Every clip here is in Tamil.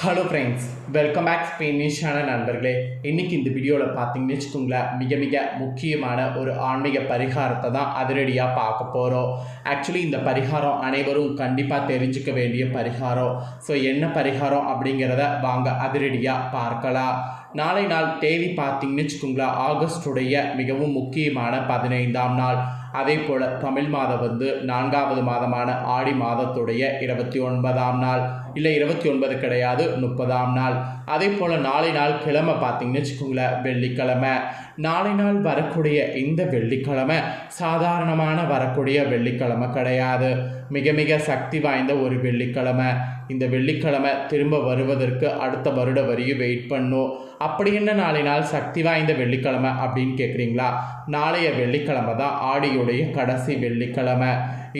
ஹலோ ஃப்ரெண்ட்ஸ் வெல்கம் பேக் ஸ்பெயினிஷான நண்பர்களே. இன்னைக்கு இந்த வீடியோவில் பார்த்தீங்கன்னு வச்சுக்கோங்களேன் மிக மிக முக்கியமான ஒரு ஆன்மீக பரிகாரத்தை தான் அதிரடியாக பார்க்க போகிறோம் ஆக்சுவலி இந்த பரிகாரம் அனைவரும் கண்டிப்பாக தெரிஞ்சுக்க வேண்டிய பரிகாரம். ஸோ என்ன பரிகாரம் அப்படிங்கிறத வாங்க அதிரடியாக பார்க்கலாம். நாளை நாள் தேதி பார்த்தீங்கன்னு வச்சுக்கோங்களேன் ஆகஸ்டுடைய மிகவும் முக்கியமான பதினைந்தாம் நாள். அதே போல் தமிழ் மாதம் வந்து நான்காவது மாதமான ஆடி மாதத்துடைய இருபத்தி ஒன்பதாம் நாள். இல்லை இருபத்தி ஒன்பது கிடையாது முப்பதாம் நாள். அதே போல் நாளை நாள் கிழமை பார்த்தீங்கன்னு வச்சுக்கோங்களேன் வெள்ளிக்கிழமை. நாளை நாள் வரக்கூடிய இந்த வெள்ளிக்கிழமை சாதாரணமான வரக்கூடிய வெள்ளிக்கிழமை கிடையாது. மிக மிக சக்தி வாய்ந்த ஒரு வெள்ளிக்கிழமை. இந்த வெள்ளிக்கிழமை திரும்ப வருவதற்கு அடுத்த வருட வரையும் வெயிட் பண்ணும். அப்படி என்ன நாளை நாள் சக்தி வாய்ந்த வெள்ளிக்கிழமை அப்படின்னு கேட்குறீங்களா? நாளைய வெள்ளிக்கிழமை தான் ஆடியுடைய கடைசி வெள்ளிக்கிழமை.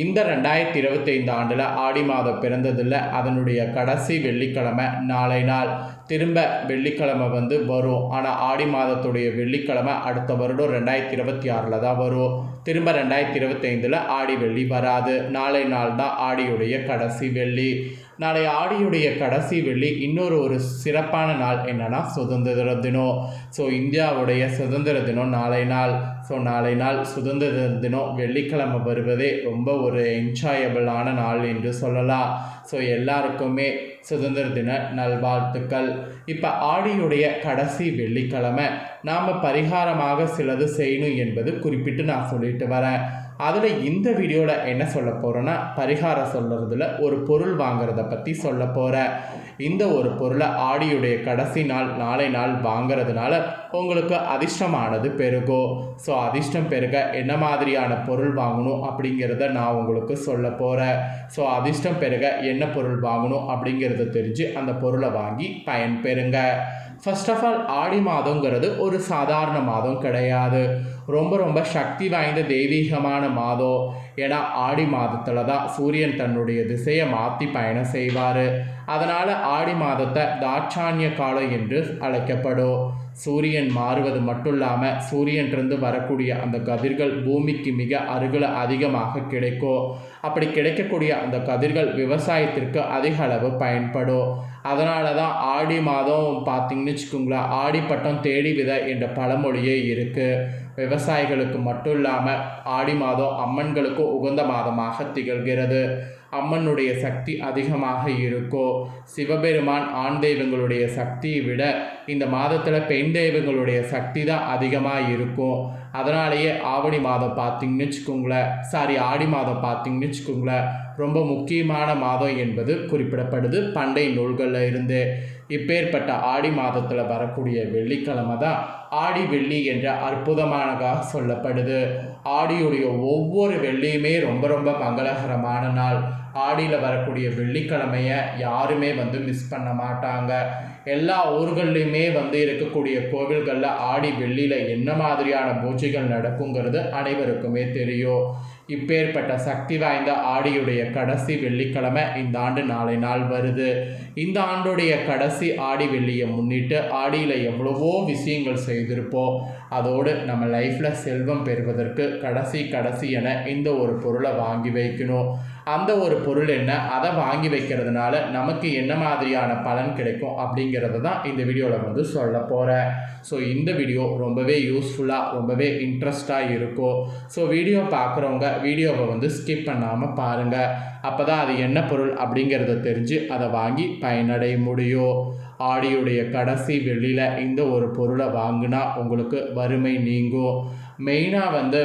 இந்த ரெண்டாயிரத்தி இருபத்தைந்து ஆண்டில் ஆடி மாதம் பிறந்ததில்ல அதனுடைய கடைசி வெள்ளிக்கிழமை நாளை நாள். திரும்ப வெள்ளிக்கிழமை வந்து வரும். ஆனால் ஆடி மாதத்துடைய வெள்ளிக்கிழமை அடுத்த வருடம் ரெண்டாயிரத்தி இருபத்தி ஆறில் தான் வரும். திரும்ப ரெண்டாயிரத்தி இருபத்தைந்தில் ஆடி வெள்ளி வராது. நாளை நாள் தான் ஆடியுடைய கடைசி வெள்ளி. நாளை ஆடியுடைய கடைசி வெள்ளி இன்னொரு ஒரு சிறப்பான நாள் என்னன்னா சுதந்திர தினம். ஸோ இந்தியாவுடைய சுதந்திர தினம் நாளை நாள். ஸோ நாளை நாள் சுதந்திர தினம் வெள்ளிக்கிழமை வருவதே ரொம்ப ஒரு என்ஜாயபிளான நாள் என்று சொல்லலாம். ஸோ எல்லாருக்குமே சுதந்திர தின நல்வாழ்த்துக்கள். இப்போ ஆடியுடைய கடைசி வெள்ளிக்கிழமை. நாம் பரிகாரமாக சிலது செய்யணும் என்பது குறிப்பிட்டு நான் சொல்லிட்டு வரேன். அதில் இந்த வீடியோவில் என்ன சொல்ல போகிறேன்னா பரிகாரம் சொல்கிறதுல ஒரு பொருள் வாங்குறத பற்றி சொல்ல போகிறேன் இந்த ஒரு பொருளை ஆடியுடைய கடைசி நாள் நாளை நாள் வாங்குறதுனால உங்களுக்கு அதிர்ஷ்டமானது பெருகும் ஸோ அதிர்ஷ்டம் பெருக என்ன மாதிரியான பொருள் வாங்கணும் அப்படிங்கிறத நான் உங்களுக்கு சொல்ல போகிறேன் ஸோ அதிர்ஷ்டம் பெருக என்ன பொருள் வாங்கணும் அப்படிங்கிறத தெரிஞ்சு அந்த பொருளை வாங்கி பயன்பெறுங்க ஃபர்ஸ்ட் ஆஃப் ஆல் ஆடி மாதங்கிறது ஒரு சாதாரண மாதம் கிடையாது. ரொம்ப ரொம்ப சக்தி வாய்ந்த தெய்வீகமான மாதம் ஏன்னா ஆடி மாதத்தில் தான் சூரியன் தன்னுடைய திசையை மாற்றி பயணம் செய்வார். அதனால் ஆடி மாதத்தை தாட்சானிய காலம் என்று அழைக்கப்படும். சூரியன் மாறுவது மட்டும் இல்லாமல் சூரியன்றிருந்து வரக்கூடிய அந்த கதிர்கள் பூமிக்கு மிக அருகில் அதிகமாக கிடைக்கும். அப்படி கிடைக்கக்கூடிய அந்த கதிர்கள் விவசாயத்திற்கு அதிக அளவு பயன்படும். அதனால தான் ஆடி மாதம் பார்த்தீங்கன்னு வச்சுக்கோங்களேன் ஆடிப்பட்டம் தேடி வித என்ற பழமொழியே இருக்குது விவசாயிகளுக்கு மட்டும் இல்லாமல் ஆடி மாதம் அம்மன்களுக்கும் உகந்த மாதமாக திகழ்கிறது. அம்மனுடைய சக்தி அதிகமாக இருக்கும் சிவபெருமான் ஆண் தெய்வங்களுடைய சக்தியை விட இந்த மாதத்தில் பெண் தெய்வங்களுடைய சக்தி தான் அதிகமாக இருக்கும் அதனாலேயே ஆவணி மாதம் பார்த்தீங்கன்னு வச்சுக்கோங்களேன் சாரி ஆடி மாதம் பார்த்தீங்கன்னு வச்சுக்கோங்களேன் ரொம்ப முக்கியமான மாதம் என்பது குறிப்பிடப்படுது பண்டை நூல்களில் இருந்து. இப்பேற்பட்ட ஆடி மாதத்தில் வரக்கூடிய வெள்ளிக்கிழமை தான் ஆடி வெள்ளி என்ற அற்புதமானதாக சொல்லப்படுது. ஆடியுடைய ஒவ்வொரு வெள்ளியுமே ரொம்ப ரொம்ப மங்களகரமான நாள். ஆடியில் வரக்கூடிய வெள்ளிக்கிழமையை யாருமே வந்து மிஸ் பண்ண மாட்டாங்க. எல்லா ஊர்கள்லையுமே வந்து இருக்கக்கூடிய கோவில்களில் ஆடி வெள்ளியில் என்ன மாதிரியான பூஜைகள் நடக்குங்கிறது அனைவருக்குமே தெரியும். இப்பேற்பட்ட சக்தி வாய்ந்த ஆடியுடைய கடைசி வெள்ளிக்கிழமை இந்த ஆண்டு நாளை நாள் வருது. இந்த ஆண்டுடைய கடைசி ஆடி வெள்ளியை முன்னிட்டு ஆடியில் எவ்வளவோ விஷயங்கள் செய்திருப்போம். அதோடு நம்ம லைஃப்பில் செல்வம் பெறுவதற்கு கடைசி கடைசி என இந்த ஒரு பொருளை வாங்கி வைக்கணும்? அந்த ஒரு பொருள் என்ன? அதை வாங்கி வைக்கிறதுனால நமக்கு என்ன மாதிரியான பலன் கிடைக்கும் அப்படிங்கிறத தான் இந்த வீடியோவில் வந்து சொல்ல போகிறேன் ஸோ இந்த வீடியோ ரொம்பவே யூஸ்ஃபுல்லாக ரொம்பவே இன்ட்ரெஸ்டாக இருக்கும். ஸோ வீடியோ பார்க்குறவங்க வீடியோவை வந்து ஸ்கிப் பண்ணாமல் பாருங்கள் அப்போ தான் அது என்ன பொருள் அப்படிங்கிறத தெரிஞ்சு அதை வாங்கி பயனடைய முடியும். ஆடியுடைய கடைசி வெளியில் இந்த ஒரு பொருளை வாங்கினா உங்களுக்கு வறுமை நீங்கும். மெயினாக வந்து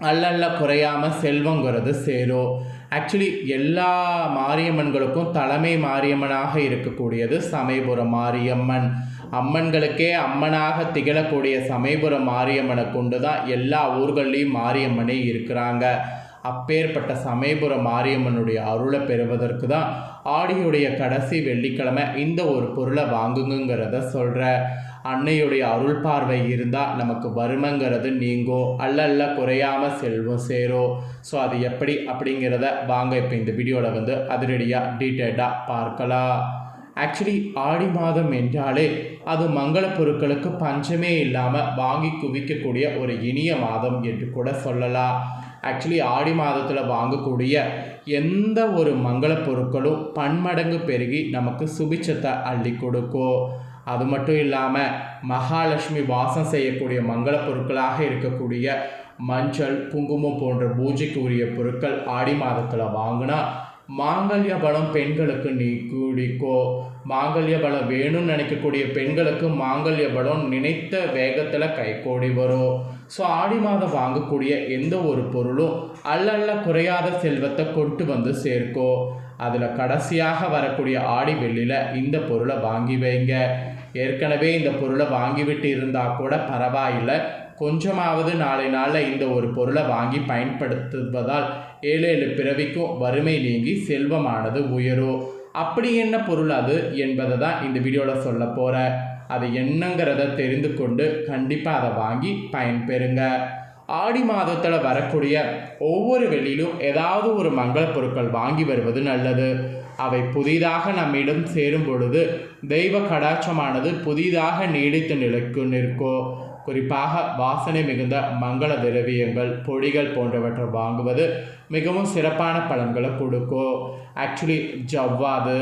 அல்லல்ல குறையாமல் செல்வங்கிறது சேரும். ஆக்சுவலி எல்லா மாரியம்மன்களுக்கும் தலைமை மாரியம்மனாக இருக்கக்கூடியது சமயபுரம் மாரியம்மன். அம்மன்களுக்கே அம்மனாக திகழக்கூடிய சமயபுரம் மாரியம்மனை கொண்டு தான் எல்லா ஊர்கள்லேயும் மாரியம்மனே இருக்கிறாங்க. அப்பேற்பட்ட சமயபுரம் மாரியம்மனுடைய அருளை பெறுவதற்கு தான் ஆடியுடைய கடைசி வெள்ளிக்கிழமை இந்த ஒரு பொருளை வாங்குங்கிறத சொல்கிற அன்னையுடைய அருள் பார்வை இருந்தால் நமக்கு வறுமைங்கிறது நீங்கோ அல்ல அல்ல குறையாமல் செல்வம் சேரும் ஸோ அது எப்படி அப்படிங்கிறத வாங்க இப்போ இந்த வீடியோவில் வந்து அதிரடியாக டீட்டெயில்டாக பார்க்கலாம். ஆக்சுவலி ஆடி மாதம் என்றாலே அது மங்கள பொருட்களுக்கு பஞ்சமே இல்லாமல் வாங்கி குவிக்கக்கூடிய ஒரு இனிய மாதம் என்று கூட சொல்லலாம். ஆக்சுவலி ஆடி மாதத்தில் வாங்கக்கூடிய எந்த ஒரு மங்கள பொருட்களும் பன்மடங்கு பெருகி நமக்கு சுபிச்சத்தை அள்ளி கொடுக்கும். அது மட்டும் இல்லாமல் மகாலட்சுமி வாசம் செய்யக்கூடிய மங்கள பொருட்களாக இருக்கக்கூடிய மஞ்சள் குங்குமம் போன்ற பூஜைக்கு உரிய பொருட்கள் ஆடி மாதத்தில் வாங்கினா மாங்கல்ய பலம் பெண்களுக்கு நீ கூடிக்கோ. மாங்கல்ய பலம் வேணும்னு நினைக்கக்கூடிய பெண்களுக்கு மாங்கல்ய பலம் நினைத்த வேகத்தில் கைகூடி வரும். ஸோ ஆடி மாதம் வாங்கக்கூடிய எந்த ஒரு பொருளும் அல்லல்ல குறையாத செல்வத்தை கொண்டு வந்து சேர்க்கோ அதில் கடைசியாக வரக்கூடிய ஆடி வெள்ளியில் இந்த பொருளை வாங்கி வைங்க. ஏற்கனவே இந்த பொருளை வாங்கிவிட்டு இருந்தால் கூட பரவாயில்லை. கொஞ்சமாவது நாளை நாளில் இந்த ஒரு பொருளை வாங்கி பயன்படுத்துவதால் ஏழு ஏழு பிறவிக்கும் வறுமை நீங்கி செல்வமானது உயரும். அப்படி என்ன பொருள் அது என்பதை தான் இந்த வீடியோவில் சொல்ல போகிறேன் அது என்னங்கிறத தெரிந்து கொண்டு கண்டிப்பாக அதை வாங்கி பயன்பெறுங்க. ஆடி மாதத்தில் வரக்கூடிய ஒவ்வொரு வெளியிலும் ஏதாவது ஒரு மங்கள பொருட்கள் வாங்கி வருவது நல்லது. அவை புதிதாக நம்மிடம் சேரும் பொழுது தெய்வ கடாட்சமானது புதிதாக நீடித்து நிலைக்கு நிற்கும் குறிப்பாக வாசனை மிகுந்த மங்கள திரவியங்கள் பொடிகள் போன்றவற்றை வாங்குவது மிகவும் சிறப்பான பலன்களை கொடுக்கும் ஆக்சுவலி ஜவ்வாது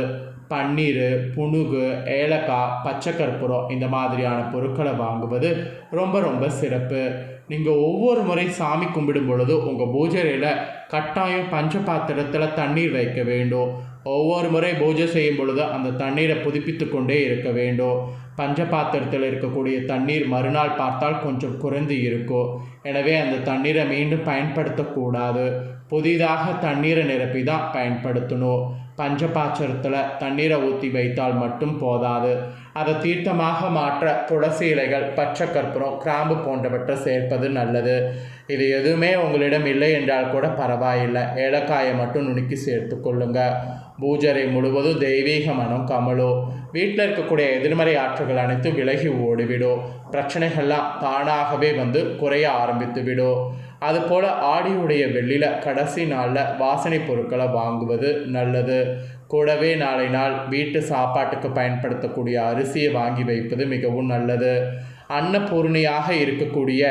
பன்னீர் புணுகு ஏலக்காய் பச்சை கற்பூரம் இந்த மாதிரியான பொருட்களை வாங்குவது ரொம்ப ரொம்ப சிறப்பு. நீங்கள் ஒவ்வொரு முறை சாமி கும்பிடும் பொழுது உங்கள் பூஜையில் கட்டாயம் பஞ்ச பாத்திரத்தில் தண்ணீர் வைக்க வேண்டும். ஒவ்வொரு முறை பூஜை செய்யும் பொழுது அந்த தண்ணீரை புதுப்பித்து கொண்டே இருக்க வேண்டும். பஞ்ச பாத்திரத்தில் இருக்கக்கூடிய தண்ணீர் மறுநாள் பார்த்தால் கொஞ்சம் குறைந்து இருக்கும். எனவே அந்த தண்ணீரை மீண்டும் பயன்படுத்தக்கூடாது. புதிதாக தண்ணீரை நிரப்பி தான் பயன்படுத்தணும். பஞ்ச பாத்திரத்தில் தண்ணீரை ஊற்றி வைத்தால் மட்டும் போதாது. அதை தீர்த்தமாக மாற்ற துளசி இலைகள் பச்சை கற்பூரம் கிராம்பு போன்றவற்றை சேர்ப்பது நல்லது. இது எதுவுமே உங்களிடம் இல்லை என்றால் கூட பரவாயில்லை. ஏலக்காயை மட்டும் நுணுக்கி சேர்த்து கொள்ளுங்க. பூஜரை முழுவதும் தெய்வீக மனம் கமலோ. வீட்டில் இருக்கக்கூடிய எதிர்மறை ஆற்றல்கள் அனைத்தும் விலகி ஓடிவிடும் பிரச்சனைகள்லாம் தானாகவே வந்து குறைய ஆரம்பித்து விடும் அதுபோல் ஆடியுடைய வெள்ளியில் கடைசி நாளில் வாசனை பொருட்களை வாங்குவது நல்லது. கூடவே நாளை நாள் வீட்டு சாப்பாட்டுக்கு பயன்படுத்தக்கூடிய அரிசியை வாங்கி வைப்பது மிகவும் நல்லது. அன்னபூர்ணியாக இருக்கக்கூடிய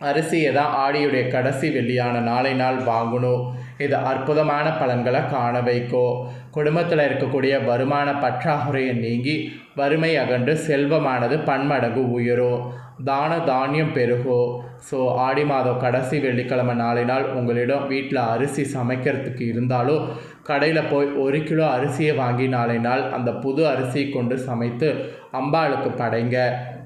அரிசியை தான் ஆடியுடைய கடைசி வெள்ளியான நாளை நாள் வாங்கணும் இது அற்புதமான பலன்களை காண வைக்கும் குடும்பத்தில் இருக்கக்கூடிய வருமான பற்றாக்குறையை நீங்கி வறுமை அகன்று செல்வமானது பன்மடங்கு உயரும் தான தானியம் பெருகும் ஸோ ஆடி மாதம் கடைசி வெள்ளிக்கிழமை நாளை நாள் உங்களிடம் வீட்டில் அரிசி சமைக்கிறதுக்கு இருந்தாலும் கடையில் போய் ஒரு கிலோ அரிசியை வாங்கி நாளை நாள் அந்த புது அரிசியை கொண்டு சமைத்து அம்பாளுக்கு படைங்க.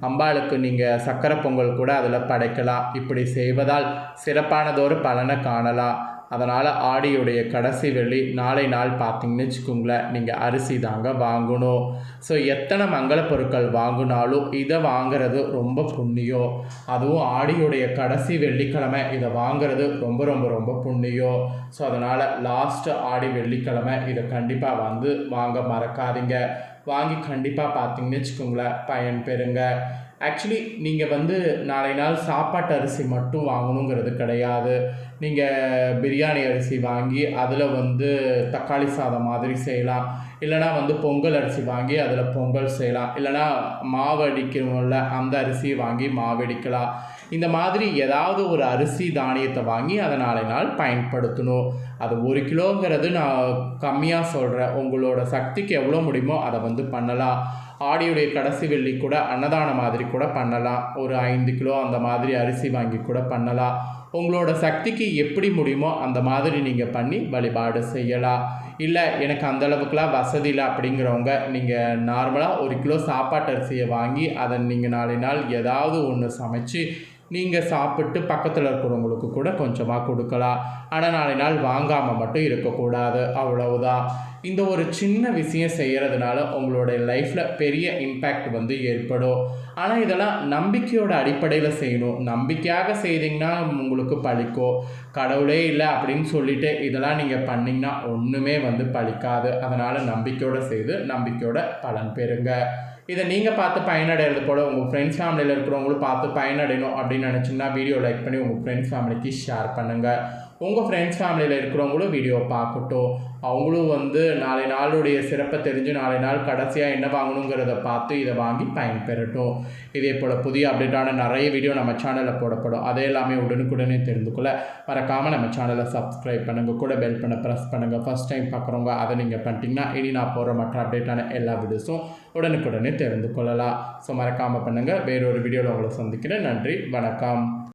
அம்பாளுக்கு நீங்கள் சக்கரை பொங்கல் கூட அதில் படைக்கலாம். இப்படி செய்வதால் சிறப்பானதொரு பலனை காணலாம். அதனால் ஆடியுடைய கடைசி வெள்ளி நாளை நாள் பார்த்தீங்கன்னு வச்சுக்கோங்களேன் நீங்கள் அரிசி தாங்க வாங்கணும். ஸோ எத்தனை மங்கள பொருட்கள் வாங்கினாலும் இதை வாங்கிறது ரொம்ப புண்ணியம். அதுவும் ஆடியுடைய கடைசி வெள்ளிக்கிழமை இதை வாங்குறது ரொம்ப ரொம்ப ரொம்ப புண்ணியம். ஸோ அதனால் லாஸ்ட்டு ஆடி வெள்ளிக்கிழமை இதை கண்டிப்பாக வந்து வாங்க மறக்காதீங்க. வாங்கி கண்டிப்பாக பார்த்தீங்கன்னு வச்சுக்கோங்களேன் பயன் பெறுங்க ஆக்சுவலி நீங்கள் வந்து நாளை நாள் சாப்பாட்டு அரிசி மட்டும் வாங்கணுங்கிறது கிடையாது. நீங்கள் பிரியாணி அரிசி வாங்கி அதில் வந்து தக்காளி சாதம் மாதிரி செய்யலாம். இல்லைனா வந்து பொங்கல் அரிசி வாங்கி அதில் பொங்கல் செய்யலாம். இல்லைனா மாவு அடிக்கிறோம்ல அந்த அரிசியை வாங்கி மாவு அடிக்கலாம். இந்த மாதிரி ஏதாவது ஒரு அரிசி தானியத்தை வாங்கி அதை நாளை நாள் பயன்படுத்தணும். அது ஒரு கிலோங்கிறது நான் கம்மியாக சொல்கிறேன் உங்களோட சக்திக்கு எவ்வளோ முடியுமோ அதை வந்து பண்ணலாம். ஆடியுடைய கடைசி வெள்ளி கூட அன்னதானம் மாதிரி கூட பண்ணலாம். ஒரு ஐந்து கிலோ அந்த மாதிரி அரிசி வாங்கி கூட பண்ணலாம். உங்களோட சக்திக்கு எப்படி முடியுமோ அந்த மாதிரி நீங்கள் பண்ணி வழிபாடு செய்யலாம். இல்லை எனக்கு அந்த அளவுக்குலாம் வசதி இல்லை அப்படிங்கிறவங்க நீங்கள் நார்மலாக ஒரு கிலோ சாப்பாட்டு அரிசியை வாங்கி அதை நீங்கள் நாளை நாள் ஏதாவது ஒன்று சமைச்சு நீங்கள் சாப்பிட்டு பக்கத்தில் இருக்கிறவங்களுக்கு கூட கொஞ்சமாக கொடுக்கலாம். ஆனால் நாளை நாள் வாங்காமல் மட்டும் இருக்கக்கூடாது. அவ்வளவுதான். இந்த ஒரு சின்ன விஷயம் செய்கிறதுனால உங்களுடைய லைஃப்பில் பெரிய இம்பேக்ட் வந்து ஏற்படும். ஆனால் இதெல்லாம் நம்பிக்கையோட அடிப்படையில் செய்யணும். நம்பிக்கையாக செய்தீங்கன்னா உங்களுக்கு பழிக்கும் கடவுளே இல்லை அப்படின்னு சொல்லிட்டு இதெல்லாம் நீங்கள் பண்ணிங்கன்னா ஒன்றுமே வந்து பழிக்காது. அதனால் நம்பிக்கையோடு செய்து நம்பிக்கையோட பலன் பெறுங்க. இதை நீங்கள் பார்த்து பயனடைகிறது போல் உங்கள் ஃப்ரெண்ட்ஸ் ஃபேமிலியில் இருக்கிறவங்களும் பார்த்து பயனடையணும் அப்படின்னு நினச்சிங்கன்னா வீடியோ லைக் பண்ணி உங்கள் ஃப்ரெண்ட்ஸ் ஃபேமிலிக்கு ஷேர் பண்ணுங்கள் உங்கள் ஃப்ரெண்ட்ஸ் ஃபேமிலியில் இருக்கிறவங்களும் வீடியோ பார்க்கட்டும். அவங்களும் வந்து நாளை நாளுடைய சிறப்பை தெரிஞ்சு நாளை நாள் கடைசியாக என்ன வாங்கணுங்கிறத பார்த்து இதை வாங்கி பயன்பெறட்டும். இதே போல் புதிய அப்டேட்டான நிறைய வீடியோ நம்ம சேனலில் போடப்படும். அதே எல்லாமே உடனுக்குடனே தெரிந்து கொள்ள மறக்காமல் நம்ம சேனலை சப்ஸ்கிரைப் பண்ணுங்கள் கூட பெல் பண்ண ப்ரெஸ் பண்ணுங்கள் ஃபஸ்ட் டைம் பார்க்குறவங்க அதை நீங்கள் பண்ணிட்டீங்கன்னா இனி நான் போகிற மற்ற அப்டேட்டான எல்லா வீடியோஸும் உடனுக்குடனே தெரிந்து கொள்ளலாம் ஸோ மறக்காமல் பண்ணுங்கள் வேறொரு வீடியோவில் உங்களை சந்திக்கிறேன். நன்றி. வணக்கம்.